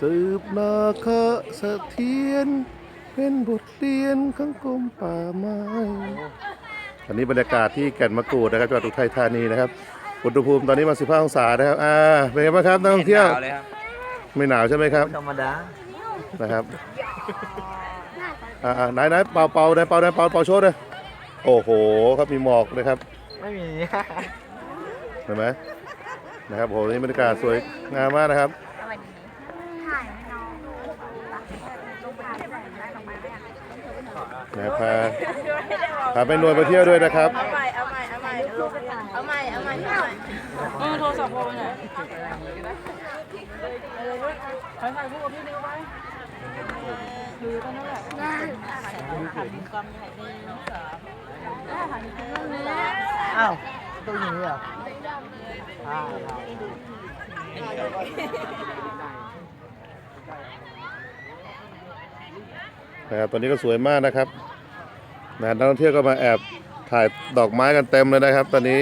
สืบนาคเสถียรเป็นบทเรียนของกรมป่าไม้อันนี้บรรยากาศที่แก่นมะกรูดนะครับจังหวัดอุทัยธานีนะครับอุณหภูมิตอนนี้มา15องศานะครับอ่าเป็นไงบ้างครับนักท่องเที่ยวหนาวเลยครับไม่หนาวใช่ไหมครับธรรมดานะครับอ่าๆไหนไหนเป่าเป่าไหนเป่าไหนเป่าเป่าโชว์เลยโอ้โหครับมีหมอกเลยครับ ไม่มีเห็นไหมนะครับโอ้โหนี่บรรยากาศสวยงามมากนะครับ นะพาพาไปนวลไปเที่ยวด้วยนะครับ เอาใหม่เอาใหม่เอาใหม่เอาใหม่เอาใหม่เอาใหม่เออโทรศัพท์โทรไปไหนถ่ายถ่ายรูปกับพี่นิวไหมดูตอนนั้นแหละได้ถ่ายมุมกล้องใหญ่หนึ่งสองได้ถ่ายมุมกล้องหนึ่งสองอ้าวตัวอย่างนี้เหรออ่า นะครับตอนนี้ก็สวยมากนะครับนะนักท่องเที่ยวก็มาแอบถ่ายดอกไม้กันเต็มเลยนะครับ ตอนนี้